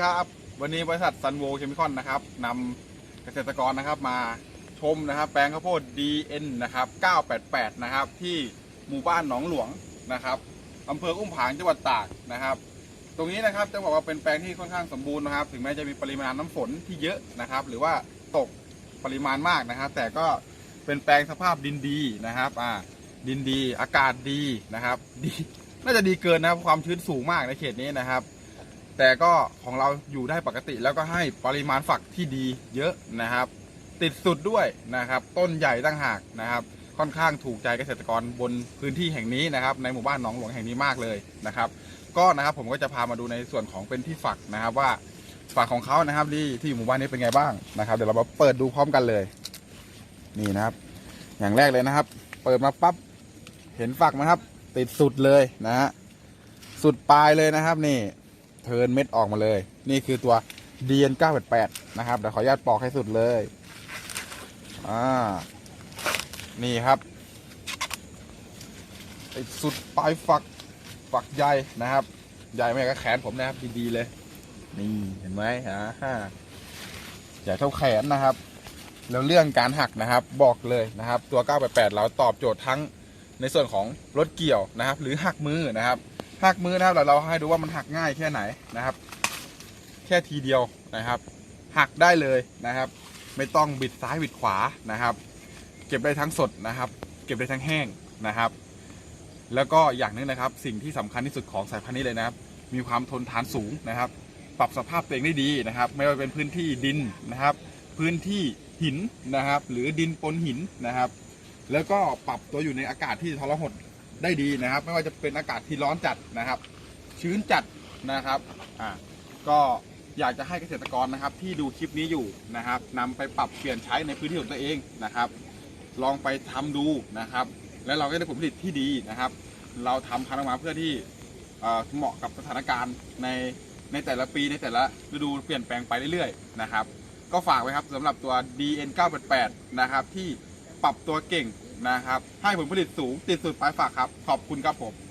ครับวันนี้บริษัทซันโวเคมีคอนนะครับนำเกษตรกรนะครับมาชมนะครับแปลงข้าวโพด DN นะครับ988 นะครับที่หมู่บ้านหนองหลวงนะครับอำเภออุ้มผางจังหวัดตากนะครับ ตรงนี้นะครับจะบอกว่าเป็นแปลงที่ค่อนข้างสมบูรณ์นะครับ ถึงแม้จะมีปริมาณน้ำฝนที่เยอะนะครับ หรือว่าตกปริมาณมากนะครับ แต่ก็เป็นแปลงสภาพดินดีนะครับอ่าดินดีอากาศดีนะครับดีน่าจะดีเกินนะครับความชื้นสูงมากในเขตนี้นะครับ แต่ก็ของเราอยู่ได้ปกติแล้วก็ให้ปริมาณฝักที่ดีเยอะนะครับ ติดสุดด้วยนะครับ ต้นใหญ่ตั้งหากนะครับ ค่อนข้างถูกใจเกษตรกรบนพื้นที่แห่งนี้นะครับ ในหมู่บ้านหนองหลวงแห่งนี้มากเลยนะครับ ก็นะครับผมก็จะพามาดูในส่วนของเป็นที่ฝักนะครับว่าฝักของเขานะครับที่ที่อยู่หมู่บ้านนี้เป็นไงบ้างนะครับ เดี๋ยวเรามาเปิดดูพร้อมกันเลย นี่นะครับ อย่างแรกเลยนะครับ เปิดมาปั๊บเห็นฝักไหมครับ ติดสุดเลยนะฮะสุดปลายเลยนะครับนี่ เทิร์นเม็ดออกมาเลย นี่คือตัว DN 988นะครับเดี๋ยวขออนุญาตปอกให้สุดเลยอ่านี่ครับสุดปลายฝักฝักใหญ่นะครับ ใหญ่ไม่ก็แขนผมนะครับดีๆเลย นี่เห็นไหมอ่าใหญ่เท่าแขนนะครับ แล้วเรื่องการหักนะครับบอกเลยนะครับ ตัว 988 เราตอบโจทย์ทั้งในส่วนของรถเกี่ยวนะครับ หรือหักมือนะครับ หักมือนะครับเราเราให้ดูว่ามันหักง่ายแค่ไหนนะครับ แค่ทีเดียวนะครับ หักได้เลยนะครับ ไม่ต้องบิดซ้ายบิดขวานะครับ เก็บได้ทั้งสดนะครับ เก็บได้ทั้งแห้งนะครับ แล้วก็อย่างหนึงนะครับ สิ่งที่สำคัญที่สุดของสายพันธุ์นี้เลยนะครับ มีความทนทานสูงนะครับ ปรับสภาพตัวเองได้ดีนะครับ ไม่ว่าเป็นพื้นที่ดินนะครับ พื้นที่หินนะครับ หรือดินปนหินนะครับ แล้วก็ปรับตัวอยู่ในอากาศที่ทรหด ได้ดีนะครับ ไม่ว่าจะเป็นอากาศที่ร้อนจัดนะครับ ชื้นจัดนะครับอ่าก็อยากจะให้เกษตรกรนะครับ ที่ดูคลิปนี้อยู่นะครับนำไปปรับเปลี่ยนใช้ในพื้นที่ของตัวเองนะครับ ลองไปทำดูนะครับ แล้วเราก็ได้ผลผลิตที่ดีนะครับ เราทำพันธุ์ออกมาเพื่อที่เอ่อเหมาะกับสถานการณ์ในในแต่ละปีในแต่ละฤดูเปลี่ยนแปลงไปเรื่อยๆนะครับ ก็ฝากไว้ครับสำหรับตัว DN 988 นะครับที่ ปรับตัวเก่งนะครับ ให้ผลผลิตสูงติดสุดปลายฝากครับ ขอบคุณครับผม